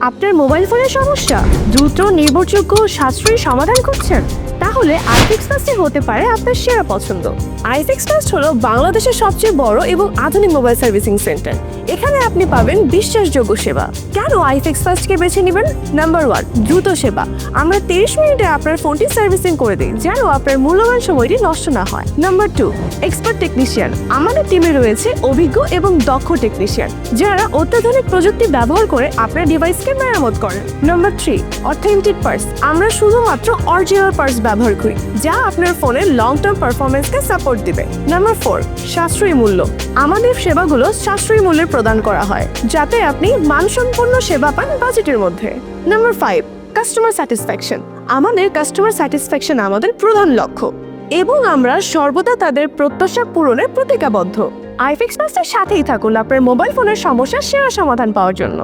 আপনার মোবাইল ফোনের সমস্যা? দ্রুত নির্ভরযোগ্য সাশ্রয়ী সমাধান করছেন তাহলে আইফিক্স ফাস্টে হতে পারে আপনার সেরা পছন্দ। আইফিক্স ফাস্ট হলো বাংলাদেশের সবচেয়ে বড় এবং আধুনিক মোবাইল সার্ভিসিং সেন্টার। এখানে আপনি পাবেন বিশ্বাসযোগ্য সেবা। কেন আইফিক্স ফাস্টকে বেছে নেবেন? নাম্বার ওয়ান দ্রুত সেবা। আমরা তিরিশ মিনিটে আপনার ফোনটি সার্ভিসিং করে দিই, যেন আপনার মূল্যবান সময়টি নষ্ট না হয়। নাম্বার টু এক্সপার্ট টেকনিশিয়ান আমাদের টিমে রয়েছে অভিজ্ঞ এবং দক্ষ টেকনিশিয়ান যারা অত্যাধুনিক প্রযুক্তি ব্যবহার করে আপনার ডিভাইসকে মেরামত করেন। নাম্বার থ্রি অথেন্টিক পার্স আমরা শুধুমাত্র অরিজিনাল পার্স ব্যবহার করি, যা আপনার ফোনের লং টার্ম পারফরমেন্সকে সাপোর্ট দিবে। নাম্বার ফোর সাশ্রয়ী মূল্য। আমাদের সেবাগুলো সাশ্রয়ী মূল্যে প্রদান করা হয়, যাতে আপনি মানসম্পন্ন সেবা পান বাজেটের মধ্যে। নাম্বার ফাইভ কাস্টমার স্যাটিসফ্যাকশন আমাদের কাস্টমার স্যাটিসফ্যাকশন আমাদের প্রধান লক্ষ্য, এবং আমরা সর্বদা তাদের প্রত্যাশা পূরণে প্রতিজ্ঞাবদ্ধ। আইফিক্স মাস্টার সাথেই থাকুন আপনার মোবাইল ফোনের সমস্যার সেরা সমাধান পাওয়ার জন্য।